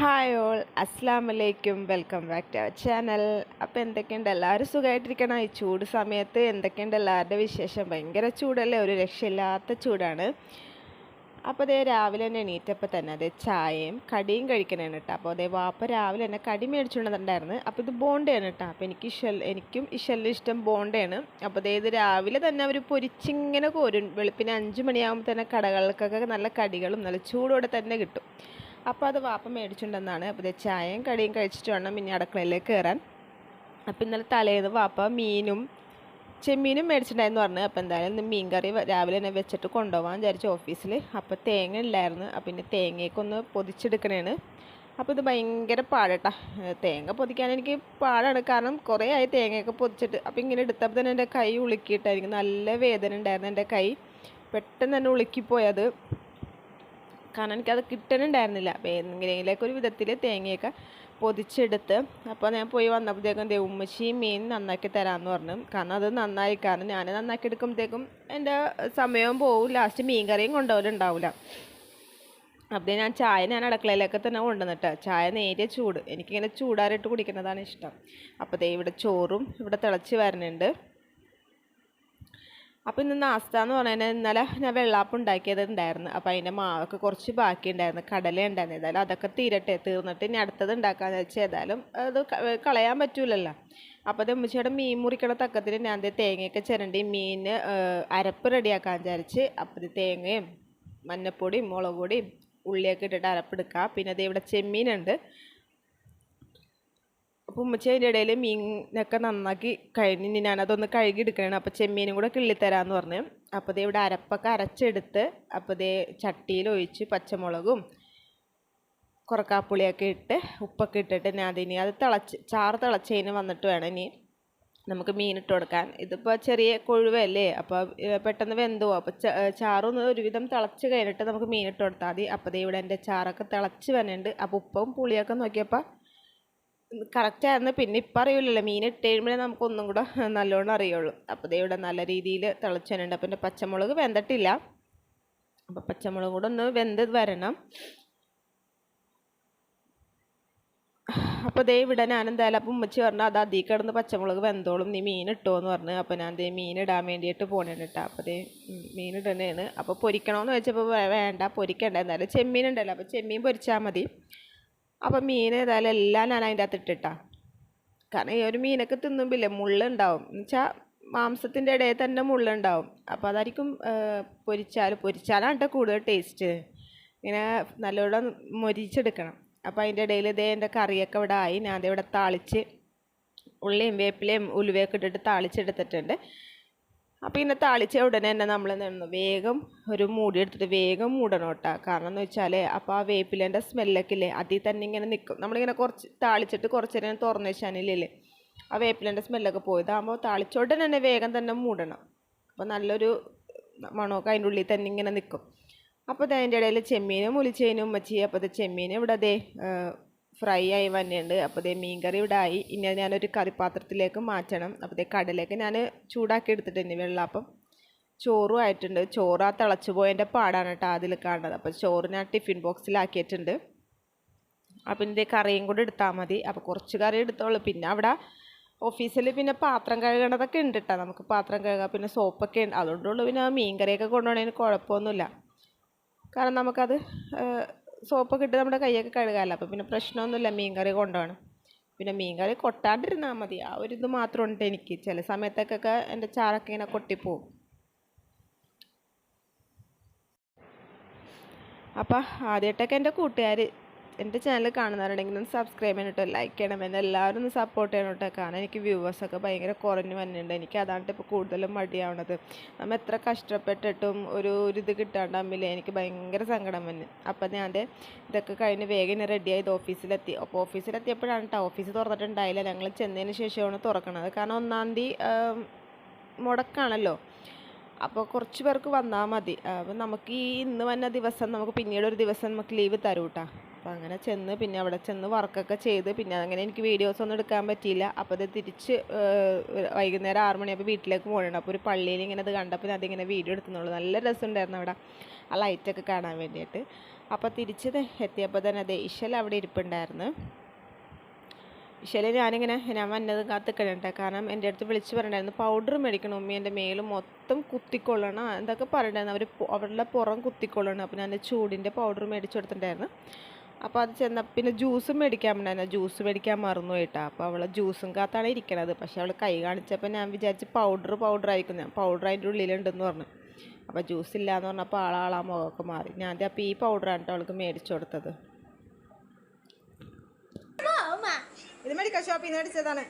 Hi all അസ്സാം വലൈക്കും welcome back to our channel അപ്പോൾ എന്തൊക്കെയുണ്ട്? എല്ലാവരും സുഖമായിട്ടിരിക്കണം ഈ ചൂട് സമയത്ത് എന്തൊക്കെയുണ്ട്? എല്ലാവരുടെ വിശേഷം? ഭയങ്കര ചൂടല്ലേ? ഒരു രക്ഷയില്ലാത്ത ചൂടാണ്. അപ്പോൾ അതേ രാവിലെ തന്നെ എണീറ്റപ്പോൾ തന്നെ അതേ ചായയും കടിയും കഴിക്കണേണ് കേട്ടോ അപ്പോൾ അതേ വാപ്പ രാവിലെ തന്നെ കടി മേടിച്ചുകൊണ്ടുണ്ടായിരുന്നു അപ്പോൾ ഇത് ബോണ്ടയാണ് കേട്ടോ അപ്പോൾ എനിക്ക് ഇഷൽ എനിക്കും ഇഷലിനും ഇഷ്ടം ബോണ്ടയാണ്. അപ്പോൾ അതേ ഇത് രാവിലെ തന്നെ അവർ പൊരിച്ചിങ്ങനെ കോരും. വെളുപ്പിന് അഞ്ച് മണിയാകുമ്പോൾ തന്നെ കടകൾക്കൊക്കെ നല്ല കടികളും നല്ല ചൂടോടെ തന്നെ കിട്ടും. അപ്പോൾ അത് വാപ്പ മേടിച്ചിട്ടുണ്ടെന്നാണ് അപ്പോൾ ഇത് ചായയും കടിയും കഴിച്ചിട്ട് വേണം ഇനി അടുക്കളയിലേക്ക് കയറാൻ അപ്പോൾ ഇന്നലെ തലേന്ന് വാപ്പ മീനും ചെമ്മീനും മേടിച്ചിട്ടുണ്ടായിരുന്നു പറഞ്ഞു. അപ്പോൾ എന്തായാലും ഇന്ന് മീൻ കറി രാവിലെ തന്നെ വെച്ചിട്ട് കൊണ്ടുപോകാൻ വിചാരിച്ചു ഓഫീസിൽ അപ്പോൾ തേങ്ങ ഇല്ലായിരുന്നു. അപ്പോൾ പിന്നെ തേങ്ങയൊക്കൊന്ന് പൊതിച്ചെടുക്കണേണ്. അപ്പോൾ ഇത് ഭയങ്കര പാടട്ടാ. തേങ്ങ പൊതിക്കാൻ എനിക്ക് പാടാണ്. കാരണം കുറേ ആയി തേങ്ങയൊക്കെ പൊതിച്ചിട്ട്. അപ്പോൾ ഇങ്ങനെ എടുത്തപ്പോൾ തന്നെ എന്റെ കൈ ഉളുക്കിയിട്ടായിരിക്കും. നല്ല വേദന ഉണ്ടായിരുന്നു എന്റെ കൈ. പെട്ടെന്ന് തന്നെ ഉളുക്കിപ്പോയത് കാരണം എനിക്കത് കിട്ടണുണ്ടായിരുന്നില്ല. അപ്പോൾ ഒരു വിധത്തിൽ തേങ്ങയൊക്കെ പൊതിച്ചെടുത്ത് അപ്പോൾ ഞാൻ പോയി വന്നപ്പോഴത്തേക്കും ദേ ഉമ്മച്ചി മീൻ നന്നാക്കി തരാമെന്ന് പറഞ്ഞു. കാരണം അത് നന്നായി. കാരണം ഞാൻ നന്നാക്കി എടുക്കുമ്പോഴത്തേക്കും എന്റെ സമയവും പോവും. ലാസ്റ്റ് മീൻ കറിയും കൊണ്ടുപോകലുണ്ടാവില്ല. അപ്പോൾ ഞാൻ ചായ ഞാൻ അടുക്കളയിലൊക്കെ തന്നെ കൊണ്ടുവന്നിട്ട്. ചായ നേരിയ ചൂട്. എനിക്കിങ്ങനെ ചൂടാറിയിട്ട് കുടിക്കുന്നതാണ് ഇഷ്ടം. അപ്പോൾ ദേ ഇവിടെ ചോറും ഇവിടെ തിളച്ച് വരുന്നുണ്ട്. അപ്പോൾ ഇന്ന് നാസ്ത എന്ന് പറഞ്ഞാൽ ഇന്നലെ ഞാൻ വെള്ളാപ്പം ഉണ്ടാക്കിയത് ഉണ്ടായിരുന്നു അപ്പോൾ അതിന്റെ മാവൊക്കെ കുറച്ച് ബാക്കി ഉണ്ടായിരുന്നു കടല ഉണ്ടായിരുന്നു. ഏതായാലും അതൊക്കെ തീരട്ടെ. തീർന്നിട്ട് ഇനി അടുത്തത് ഉണ്ടാക്കാന്ന് വെച്ചാൽ ഏതായാലും അത് കളയാൻ പറ്റൂലല്ലോ. അപ്പോൾ അത് ഉമ്മച്ചിയുടെ മീൻ മുറിക്കണ തക്കത്തിന് ഞാൻ തേങ്ങയൊക്കെ ചിരണ്ടി മീൻ അരപ്പ് റെഡിയാക്കാൻ വിചാരിച്ച് അപ്പോൾ ഇത് തേങ്ങയും മഞ്ഞപ്പൊടിയും മുളക് പൊടിയും ഉള്ളിയൊക്കെ ഇട്ടിട്ട് അരപ്പെടുക്കുക പിന്നെ അത് ഇവിടെ ചെമ്മീനുണ്ട്. അപ്പോൾ ഉമ്മച്ചി അതിന്റെ ഇടയിൽ മീനൊക്കെ നന്നാക്കി കഴിഞ്ഞ് ഞാനതൊന്ന് കഴുകി എടുക്കണം അപ്പോൾ ചെമ്മീനും കൂടെ കിള്ളിത്തരാമെന്ന് പറഞ്ഞു. അപ്പോൾ ദേ ഇവിടെ അരപ്പൊക്കെ അരച്ചെടുത്ത് അപ്പോൾ ദേ ചട്ടിയിൽ ഒഴിച്ച് പച്ചമുളകും കുറക്കാപ്പുളിയൊക്കെ ഇട്ട് ഉപ്പൊക്കെ ഇട്ടിട്ട് ഞാൻ അതിനി അത് തിളച്ച് ചാറ് തിളച്ചതിന് വന്നിട്ട് വേണം ഇനി നമുക്ക് മീനിട്ട് കൊടുക്കാൻ. ഇതിപ്പോൾ ചെറിയ കൊഴുവല്ലേ? അപ്പോൾ പെട്ടെന്ന് വെന്തു അപ്പോൾ ചാറൊന്ന് ഒരുവിധം തിളച്ച് കഴിഞ്ഞിട്ട് നമുക്ക് മീനിട്ട് കൊടുത്താൽ മതി. അപ്പോൾ ഇവിടെ എന്റെ ചാറൊക്കെ തിളച്ച് വരുന്നുണ്ട് അപ്പോൾ ഉപ്പും പുളിയൊക്കെ നോക്കിയപ്പോൾ കറക്റ്റ് ആയിരുന്നു പിന്നെ ഇപ്പം അറിയില്ലല്ലോ. മീൻ ഇട്ട് കഴിയുമ്പോഴേ നമുക്കൊന്നും കൂടെ നല്ലോണം അറിയുള്ളൂ. അപ്പോൾ ഇവിടെ നല്ല രീതിയിൽ തിളച്ചനുണ്ട്. അപ്പം എന്റെ പച്ചമുളക് വെന്തട്ടില്ല. അപ്പോൾ പച്ചമുളക് കൂടെ ഒന്ന് വെന്ത് വരണം. അപ്പോൾ ദേ ഇവിടെ ഞാൻ എന്തായാലും അപ്പം ഉമ്മച്ചി പറഞ്ഞു അത് അതിൽ കിടന്ന് പച്ചമുളക് വെന്തോളും. നീ മീൻ ഇട്ടോ എന്ന് പറഞ്ഞു. അപ്പോൾ ഞാൻ ദേ മീൻ ഇടാൻ വേണ്ടിയിട്ട് പോണേണ് കേട്ടോ. അപ്പോൾ ദേ മീൻ ഇടണേന്ന്. അപ്പോൾ പൊരിക്കണമെന്ന് വെച്ചപ്പോൾ വേണ്ട പൊരിക്കണ്ട. എന്തായാലും ചെമ്മീൻ ഉണ്ടല്ലോ. അപ്പോൾ ചെമ്മീൻ പൊരിച്ചാൽ മതി. അപ്പം മീൻ ഏതായാലും എല്ലാം ഞാൻ അതിന്റെ അകത്ത് ഇട്ടിട്ടാ. കാരണം ഈ ഒരു മീനൊക്കെ തിന്നുമ്പില്ലേ മുള്ളുണ്ടാവും. എന്നുവെച്ചാൽ മാംസത്തിന്റെ ഇടയിൽ തന്നെ മുള്ളുണ്ടാവും. അപ്പോൾ അതായിരിക്കും പൊരിച്ചാൽ പൊരിച്ചാലാണ് കേട്ടോ കൂടുതൽ ടേസ്റ്റ് ഇങ്ങനെ നല്ലോണം മൊരിച്ചെടുക്കണം. അപ്പോൾ അതിന്റെ ഇടയിൽ ഇതേ എന്റെ കറിയൊക്കെ ഇവിടെ ആയി. ഞാൻ ഇവിടെ താളിച്ച് ഉള്ളിയും വേപ്പിലയും ഉലുവയൊക്കെ ഇട്ടിട്ട് താളിച്ചെടുത്തിട്ടുണ്ട്. അപ്പോൾ ഇന്നെ താളിച്ച ഉടനെ തന്നെ നമ്മൾ നിന്ന് വേഗം ഒരു മൂടി എടുത്തിട്ട് വേഗം മൂടണം കേട്ടോ. കാരണം എന്ന് വെച്ചാൽ അപ്പോൾ ആ വേപ്പിലേന്റെ സ്മെല്ലൊക്കെ ഇല്ലേ? അതിൽ തന്നെ ഇങ്ങനെ നിൽക്കും നമ്മളിങ്ങനെ കുറച്ച് താളിച്ചിട്ട് കുറച്ച് നേരം തുറന്ന് വെച്ചാനില്ലേ ആ വേപ്പിലേന്റെ സ്മെല്ലൊക്കെ പോയതാകുമ്പോൾ താളിച്ച ഉടനെ തന്നെ വേഗം തന്നെ മൂടണം. അപ്പോൾ നല്ലൊരു മണമൊക്കെ അതിന്റെ ഉള്ളിൽ തന്നെ ഇങ്ങനെ നിൽക്കും അപ്പോൾ അതിന്റെ ഇടയിൽ ചെമ്മീനും മുലിച്ചതിനും ഉമ്മച്ചി. അപ്പോൾ ഇത് ചെമ്മീൻ ഇവിടെ ദേ? ഫ്രൈ ആയി വന്നിട്ടുണ്ട്. അപ്പോൾ ദേ മീൻ കറി ഇവിടെ ആയി. ഇനി ഞാനൊരു കറിപ്പാത്രത്തിലേക്ക് മാറ്റണം. അപ്പോൾ ദേ കടലേക്ക് ഞാൻ ചൂടാക്കി എടുത്തിട്ടുണ്ട് വെള്ളാപ്പം. ചോറും ആയിട്ടുണ്ട്. ചോറ് ആ തിളച്ചു പോയതിന്റെ പാടാണ് കേട്ടോ അതിൽ കാണുന്നത്. അപ്പോൾ ചോറ് ഞാൻ ടിഫിൻ ബോക്സിലാക്കിയിട്ടുണ്ട്. അപ്പം ഇതിന്റെ കറിയും കൂടെ എടുത്താൽ മതി. അപ്പോൾ കുറച്ച് കറി എടുത്തോളൂ. പിന്നെ അവിടെ ഓഫീസിൽ പിന്നെ പാത്രം കഴുകണതൊക്കെ ഉണ്ട് കേട്ടോ. നമുക്ക് പാത്രം കഴുകാം. പിന്നെ സോപ്പൊക്കെ ഉണ്ട്. അതുകൊണ്ടുള്ളൂ പിന്നെ മീൻ കറിയൊക്കെ കൊണ്ടുപോകണതിന് കുഴപ്പമൊന്നുമില്ല. കാരണം നമുക്കത് സോപ്പൊക്കെ ഇട്ട് നമ്മുടെ കൈയൊക്കെ കഴുകാമല്ലോ അപ്പോൾ പിന്നെ പ്രശ്നമൊന്നുമില്ല. മീൻ കറി കൊണ്ടുപോകണം. പിന്നെ മീൻ കറി കൊട്ടാണ്ടിരുന്നാൽ മതി. ആ ഒരു ഇത് മാത്രം ഉണ്ട് എനിക്ക്. ചില സമയത്തൊക്കെ എന്റെ ചാറൊക്കെ ഇങ്ങനെ കൊട്ടിപ്പോവും. അപ്പോൾ ആദ്യമായിട്ടൊക്കെ എന്റെ കൂട്ടുകാർ എന്റെ ചാനൽ കാണുന്നവരുണ്ടെങ്കിൽ ഒന്ന് സബ്സ്ക്രൈബ് ചെയ്യണം കേട്ടോ ലൈക്ക് ചെയ്യണം. എന്നെ എല്ലാവരും ഒന്ന് സപ്പോർട്ട് ചെയ്യണം കേട്ടോ കാരണം എനിക്ക് വ്യൂവേഴ്സൊക്കെ ഭയങ്കര കുറഞ്ഞു വന്നിട്ടുണ്ട്. എനിക്ക് അതാണ് ഇപ്പോൾ കൂടുതലും മടിയാവണത്. നമ്മൾ എത്ര കഷ്ടപ്പെട്ടിട്ടും ഒരു ഇത് കിട്ടാണ്ടാകുമ്പില്ലേ എനിക്ക് ഭയങ്കര സങ്കടം വന്നു. അപ്പം ഞാൻ ഇതൊക്കെ കഴിഞ്ഞ് വേഗം റെഡി ആയത് ഓഫീസിലെത്തി അപ്പോൾ ഓഫീസിലെത്തിയപ്പോഴാണ് കേട്ടോ ഓഫീസ് തുറന്നിട്ടുണ്ടായില്ല. ഞങ്ങൾ ചെന്നതിന് ശേഷമാണ് തുറക്കണത്. കാരണം ഒന്നാം തീയതി മുടക്കാണല്ലോ. അപ്പോൾ കുറച്ച് പേർക്ക് വന്നാൽ മതി. അപ്പം നമുക്ക് ഈ ഇന്ന് വന്ന ദിവസം നമുക്ക് പിന്നീട് ഒരു ദിവസം നമുക്ക് ലീവ് തരും കേട്ടോ അപ്പോൾ അങ്ങനെ ചെന്ന് പിന്നെ അവിടെ ചെന്ന് വർക്കൊക്കെ ചെയ്ത് പിന്നെ അങ്ങനെ എനിക്ക് വീഡിയോസ് ഒന്നും എടുക്കാൻ പറ്റിയില്ല. അപ്പോൾ അത് തിരിച്ച് വൈകുന്നേരം ആറ് മണിയാകുമ്പോൾ വീട്ടിലേക്ക് പോകണം അപ്പോൾ ഒരു പള്ളിയിൽ ഇങ്ങനെ അത് കണ്ടപ്പോൾ അതിങ്ങനെ വീഡിയോ എടുത്തുന്നുള്ളൂ. നല്ല രസമുണ്ടായിരുന്നു അവിടെ ആ ലൈറ്റൊക്കെ കാണാൻ വേണ്ടിയിട്ട്. അപ്പോൾ തിരിച്ച് എത്തിയപ്പോൾ തന്നെ അതെ ഇഷൽ അവിടെ ഇരിപ്പുണ്ടായിരുന്നു. ഇഷലെ ഞാനിങ്ങനെ ഞാൻ വന്നത് കാത്തിക്കണട്ടെ. കാരണം എന്റെ അടുത്ത് വിളിച്ച് പറഞ്ഞിട്ടുണ്ടായിരുന്നു പൗഡർ മേടിക്കണം ഉമ്മി എന്റെ മേൽ മൊത്തം കുത്തിക്കൊള്ളണം. എന്തൊക്കെ പറയണ്ടായിരുന്നു? അവർ അവരുടെ പുറം കുത്തിക്കൊള്ളണം. അപ്പോൾ ഞാൻ ചൂടിന്റെ പൗഡർ മേടിച്ചു കൊടുത്തിട്ടുണ്ടായിരുന്നു. അപ്പോൾ അത് ചെന്ന പിന്നെ ജ്യൂസ് മേടിക്കാൻ ഉണ്ടായിരുന്നു ജ്യൂസ് മേടിക്കാൻ മറന്നു പോയിട്ടാ. അപ്പോൾ അവളെ ജ്യൂസും കാത്താണ് ഇരിക്കണത്. പക്ഷേ അവൾ കൈ കാണിച്ചപ്പോൾ ഞാൻ വിചാരിച്ച് പൗഡർ പൗഡർ ആയിരിക്കും. ഞാൻ പൗഡർ അതിന്റെ ഉള്ളിലുണ്ടെന്ന് പറഞ്ഞു. അപ്പോൾ ജ്യൂസ് ഇല്ലയെന്ന് പറഞ്ഞപ്പോൾ ആളാളാ മുഖമൊക്കെ മാറി. ഞാൻ ദേ അപ്പോൾ ഈ പൗഡറാണ് കേട്ടോ അവൾക്ക് മേടിച്ചു കൊടുത്തത്. ഇത് മേടിക്കാൻ ഷോപ്പിൽ നിന്ന് മേടിച്ചതാണ്.